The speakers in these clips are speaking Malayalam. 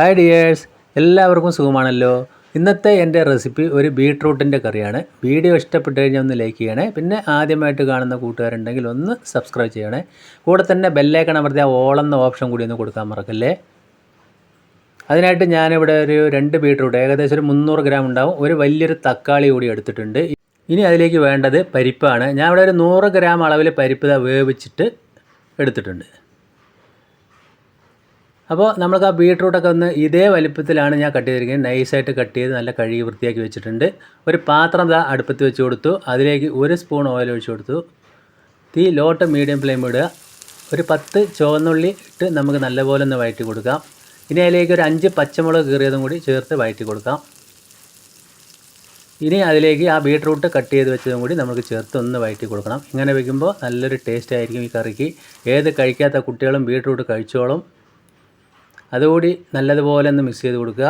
ഹായ് ഡിയേഴ്സ് എല്ലാവർക്കും സുഖമാണല്ലോ. ഇന്നത്തെ എന്റെ റെസിപ്പി ഒരു ബീട്രൂട്ടിന്റെ കറിയാണ്. വീഡിയോ ഇഷ്ടപ്പെട്ട് കഴിഞ്ഞാൽ ഒന്ന് ലൈക്ക് ചെയ്യണേ. പിന്നെ ആദ്യമായിട്ട് കാണുന്ന കൂട്ടുകാരുണ്ടെങ്കിൽ ഒന്ന് സബ്സ്ക്രൈബ് ചെയ്യണേ. കൂടെ തന്നെ ബെല്ലേക്കൺ അമർത്തി ആ ഓളെന്ന ഓപ്ഷൻ കൂടി ഒന്ന് കൊടുക്കാൻ മറക്കല്ലേ? അതിനായിട്ട് ഞാനിവിടെ ഒരു രണ്ട് ബീട്രൂട്ട് ഏകദേശം ഒരു മുന്നൂറ് ഗ്രാം ഉണ്ടാവും. ഒരു വലിയൊരു തക്കാളി കൂടി എടുത്തിട്ടുണ്ട്. ഇനി അതിലേക്ക് വേണ്ടത് പരിപ്പാണ്. ഞാൻ ഇവിടെ ഒരു നൂറ് ഗ്രാം അളവിൽ പരിപ്പ് വേവിച്ചിട്ട് എടുത്തിട്ടുണ്ട്. അപ്പോൾ നമ്മൾക്ക് ആ ബീട്രൂട്ടൊക്കെ ഒന്ന് ഇതേ വലിപ്പത്തിലാണ് ഞാൻ കട്ട് ചെയ്തിരിക്കുന്നത്. നൈസായിട്ട് കട്ട് ചെയ്ത് നല്ല കഴുകി വൃത്തിയാക്കി വെച്ചിട്ടുണ്ട്. ഒരു പാത്രം അടുപ്പത്ത് വെച്ച് കൊടുത്തു. അതിലേക്ക് ഒരു സ്പൂൺ ഓയിൽ ഒഴിച്ച് കൊടുത്തു. തീ ലോട്ട് മീഡിയം ഫ്ലെയിം ഇടുക. ഒരു പത്ത് ചുവന്നുള്ളി ഇട്ട് നമുക്ക് നല്ലപോലെ ഒന്ന് വഴറ്റി കൊടുക്കാം. ഇനി അതിലേക്ക് ഒരു അഞ്ച് പച്ചമുളക് കീറിയതും കൂടി ചേർത്ത് വഴറ്റി കൊടുക്കാം. ഇനി അതിലേക്ക് ആ ബീട്രൂട്ട് കട്ട് ചെയ്ത് വെച്ചതും കൂടി നമുക്ക് ചേർത്ത് ഒന്ന് വഴറ്റി കൊടുക്കണം. ഇങ്ങനെ വെക്കുമ്പോൾ നല്ലൊരു ടേസ്റ്റ് ആയിരിക്കും ഈ കറിക്ക്. ഏത് കഴിക്കാത്ത കുട്ടികളും ബീട്രൂട്ട് കഴിച്ചോളും. അതുകൂടി നല്ലതുപോലെ ഒന്ന് മിക്സ് ചെയ്ത് കൊടുക്കുക.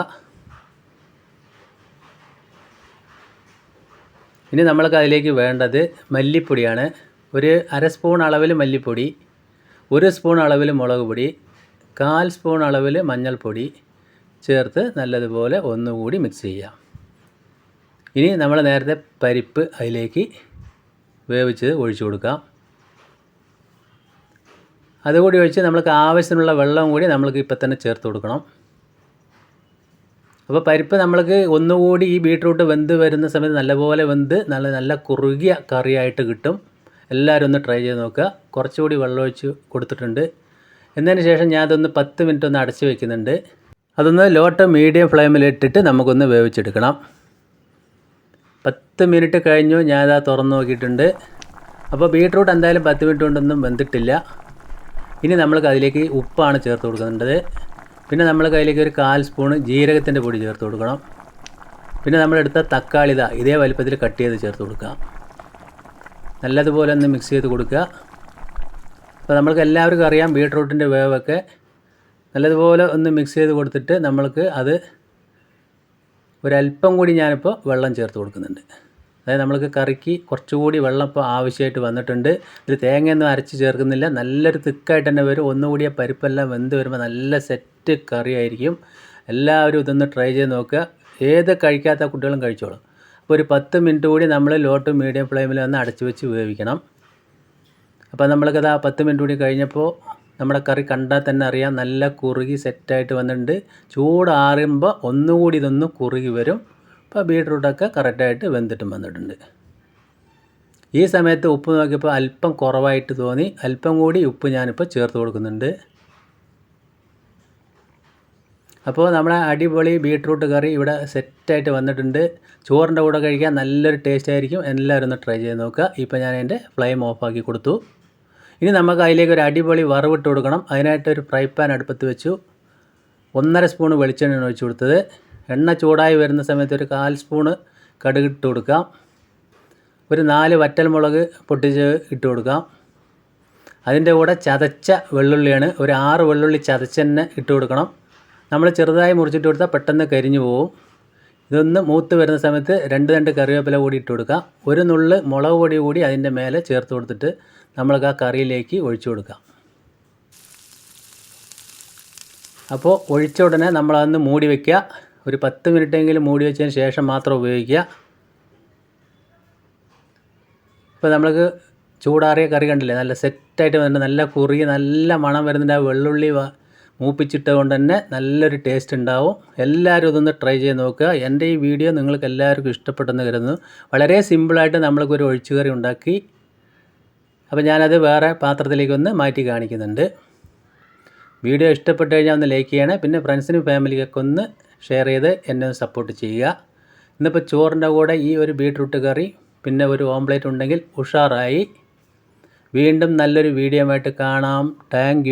ഇനി നമ്മൾക്ക് അതിലേക്ക് വേണ്ടത് മല്ലിപ്പൊടിയാണ്. ഒരു അര സ്പൂൺ അളവിൽ മല്ലിപ്പൊടി ഒരു സ്പൂൺ അളവിൽ മുളക് പൊടി കാൽ സ്പൂൺ അളവിൽ മഞ്ഞൾപ്പൊടി ചേർത്ത് നല്ലതുപോലെ ഒന്നുകൂടി മിക്സ് ചെയ്യാം ഇനി നമ്മൾ നേരത്തെ പരിപ്പ് അതിലേക്ക് വേവിച്ചത് ഒഴിച്ചു കൊടുക്കാം. അതുകൂടി ഒഴിച്ച് നമ്മൾക്ക് ആവശ്യത്തിനുള്ള വെള്ളം കൂടി നമ്മൾക്ക് ഇപ്പം തന്നെ ചേർത്ത് കൊടുക്കണം. അപ്പോൾ പരിപ്പ് നമ്മൾക്ക് ഒന്നുകൂടി ഈ ബീട്രൂട്ട് വെന്ത് വരുന്ന സമയത്ത് നല്ലപോലെ വെന്ത് നല്ല നല്ല കുറുകിയ കറിയായിട്ട് കിട്ടും. എല്ലാവരും ഒന്ന് ട്രൈ ചെയ്ത് നോക്കുക. കുറച്ചുകൂടി വെള്ളം ഒഴിച്ച് കൊടുത്തിട്ടുണ്ട്. എന്നതിന് ശേഷം ഞാൻ അതൊന്ന് പത്ത് മിനിറ്റ് ഒന്ന് അടച്ച് വെക്കുന്നുണ്ട്. അതൊന്ന് ലോ ടു മീഡിയം ഫ്ലെയിമിലിട്ടിട്ട് നമുക്കൊന്ന് വേവിച്ചെടുക്കണം. പത്ത് മിനിറ്റ് കഴിഞ്ഞു ഞാനത് തുറന്ന് നോക്കിയിട്ടുണ്ട്. അപ്പോൾ ബീട്രൂട്ട് എന്തായാലും പത്ത് മിനിറ്റ് കൊണ്ടൊന്നും വെന്തിട്ടില്ല. ഇനി നമ്മൾ അതിലേക്ക് ഉപ്പാണ് ചേർത്ത് കൊടുക്കേണ്ടത്. പിന്നെ നമ്മൾ കയ്യിലേക്ക് ഒരു കാൽ സ്പൂൺ ജീരകത്തിന്റെ പൊടി ചേർത്ത് കൊടുക്കണം. പിന്നെ നമ്മളെടുത്ത തക്കാളി ഇതാ ഇതേ വലിപ്പത്തിൽ കട്ട് ചെയ്ത് ചേർത്ത് കൊടുക്കുക. നല്ലതുപോലെ ഒന്ന് മിക്സ് ചെയ്ത് കൊടുക്കുക. അപ്പോൾ നമ്മൾക്ക് എല്ലാവർക്കും അറിയാം ബീട്രൂട്ടിന്റെ വേവൊക്കെ. നല്ലതുപോലെ ഒന്ന് മിക്സ് ചെയ്ത് കൊടുത്തിട്ട് നമ്മൾക്ക് അത് ഒരല്പം കൂടി ഞാനിപ്പോൾ വെള്ളം ചേർത്ത് കൊടുക്കുന്നുണ്ട്. അതായത് നമ്മൾക്ക് കറിക്ക് കുറച്ചുകൂടി വെള്ളം ഇപ്പോൾ ആവശ്യമായിട്ട് വന്നിട്ടുണ്ട്. ഇതിൽ തേങ്ങയൊന്നും അരച്ച് ചേർക്കുന്നില്ല. നല്ലൊരു തിക്കായിട്ട് തന്നെ വരും. ഒന്നുകൂടി ആ പരിപ്പെല്ലാം വെന്ത് വരുമ്പോൾ നല്ല സെറ്റ് കറിയായിരിക്കും. എല്ലാവരും ഇതൊന്ന് ട്രൈ ചെയ്ത് നോക്കുക. ഏത് കഴിക്കാത്ത കുട്ടികളും കഴിച്ചോളും. അപ്പോൾ ഒരു പത്ത് മിനിറ്റ് കൂടി നമ്മൾ ലോ ടു മീഡിയം ഫ്ലെയിമിൽ ഒന്ന് അടച്ചു വെച്ച് വേവിക്കണം. അപ്പോൾ നമ്മൾക്കത് ആ പത്ത് മിനിറ്റ് കൂടി കഴിഞ്ഞപ്പോൾ നമ്മുടെ കറി കണ്ടാൽ തന്നെ അറിയാം. നല്ല കുറുകി സെറ്റായിട്ട് വന്നിട്ടുണ്ട്. ചൂടാറുമ്പോൾ ഒന്നുകൂടി ഇതൊന്ന് കുറുകി വരും. അപ്പോൾ ബീട്രൂട്ടൊക്കെ കറക്റ്റായിട്ട് വെന്തിട്ടും വന്നിട്ടുണ്ട്. ഈ സമയത്ത് ഉപ്പ് നോക്കിയപ്പോൾ അല്പം കുറവായിട്ട് തോന്നി. അല്പം കൂടി ഉപ്പ് ഞാനിപ്പോൾ ചേർത്ത് കൊടുക്കുന്നുണ്ട്. അപ്പോൾ നമ്മുടെ അടിപൊളി ബീട്രൂട്ട് കറി ഇവിടെ സെറ്റായിട്ട് വന്നിട്ടുണ്ട്. ചോറിന്റെ കൂടെ കഴിക്കാൻ നല്ലൊരു ടേസ്റ്റ് ആയിരിക്കും. എല്ലാവരും ഒന്ന് ട്രൈ ചെയ്ത് നോക്കുക. ഇപ്പോൾ ഞാൻ അതിന്റെ ഫ്ലെയിം ഓഫാക്കി കൊടുത്തു. ഇനി നമുക്ക് അതിലേക്ക് ഒരു അടിപൊളി വറവിട്ട് കൊടുക്കണം. അതിനായിട്ട് ഒരു ഫ്രൈ പാൻ അടുപ്പത്ത് വെച്ചു. ഒന്നര സ്പൂൺ വെളിച്ചെണ്ണ ഒഴിച്ചു കൊടുത്തത്. എണ്ണ ചൂടായി വരുന്ന സമയത്ത് ഒരു കാൽ സ്പൂണ് കടുക് ഇട്ട് കൊടുക്കാം ഒരു നാല് വറ്റൽമുളക് പൊട്ടിച്ച് ഇട്ട് കൊടുക്കാം അതിന്റെ കൂടെ ചതച്ച വെള്ളുള്ളിയാണ് ഒരു ആറ് വെള്ളുള്ളി ചതച്ചെന്നെ ഇട്ട് കൊടുക്കണം. നമ്മൾ ചെറുതായി മുറിച്ചിട്ട് കൊടുത്താൽ പെട്ടെന്ന് കരിഞ്ഞു പോകും ഇതൊന്ന് മൂത്ത് വരുന്ന സമയത്ത് രണ്ട് രണ്ട് കറിവേപ്പില കൂടി ഇട്ട് കൊടുക്കാം ഒരു നുള്ള് മുളക് പൊടി കൂടി അതിന്റെ മേലെ ചേർത്ത് കൊടുത്തിട്ട് നമ്മൾക്ക് ആ കറിയിലേക്ക് ഒഴിച്ചു കൊടുക്കാം അപ്പോൾ ഒഴിച്ച ഉടനെ നമ്മളതൊന്ന് മൂടി വയ്ക്കുക ഒരു പത്ത് മിനിറ്റെങ്കിലും മൂടി വെച്ചതിന് ശേഷം മാത്രം ഉപയോഗിക്കുക. ഇപ്പോൾ നമ്മൾക്ക് ചൂടാറിയ കറി കണ്ടില്ലേ? നല്ല സെറ്റായിട്ട് വരുന്നുണ്ട് നല്ല കുറി നല്ല മണം വരുന്നുണ്ട്. ആ വെള്ളുള്ളി മൂപ്പിച്ചിട്ട് കൊണ്ട് തന്നെ നല്ലൊരു ടേസ്റ്റ് ഉണ്ടാവും. എല്ലാവരും ഇതൊന്ന് ട്രൈ ചെയ്ത് നോക്കുക. എന്റെ ഈ വീഡിയോ നിങ്ങൾക്ക് എല്ലാവർക്കും ഇഷ്ടപ്പെട്ടെന്ന് കരുതുന്നു. വളരെ സിമ്പിളായിട്ട് നമ്മൾക്കൊരു ഒഴിച്ചുകറി ഉണ്ടാക്കി. അപ്പോൾ ഞാനത് വേറെ പാത്രത്തിലേക്ക് ഒന്ന് മാറ്റി കാണിക്കുന്നുണ്ട്. വീഡിയോ ഇഷ്ടപ്പെട്ട് കഴിഞ്ഞാൽ ഒന്ന് ലൈക്ക് ചെയ്യണേ. പിന്നെ ഫ്രണ്ട്സിനും ഫാമിലിക്കൊക്കെ ഒന്ന് ഷെയർ ചെയ്ത് എന്നെ ഒന്ന് സപ്പോർട്ട് ചെയ്യുക. ഇന്നിപ്പോൾ ചോറിന്റെ കൂടെ ഈ ഒരു ബീട്രൂട്ട് കറി പിന്നെ ഒരു ഓംപ്ലേറ്റ് ഉണ്ടെങ്കിൽ ഉഷാറായി. വീണ്ടും നല്ലൊരു വീഡിയോ ആയിട്ട് കാണാം. താങ്ക്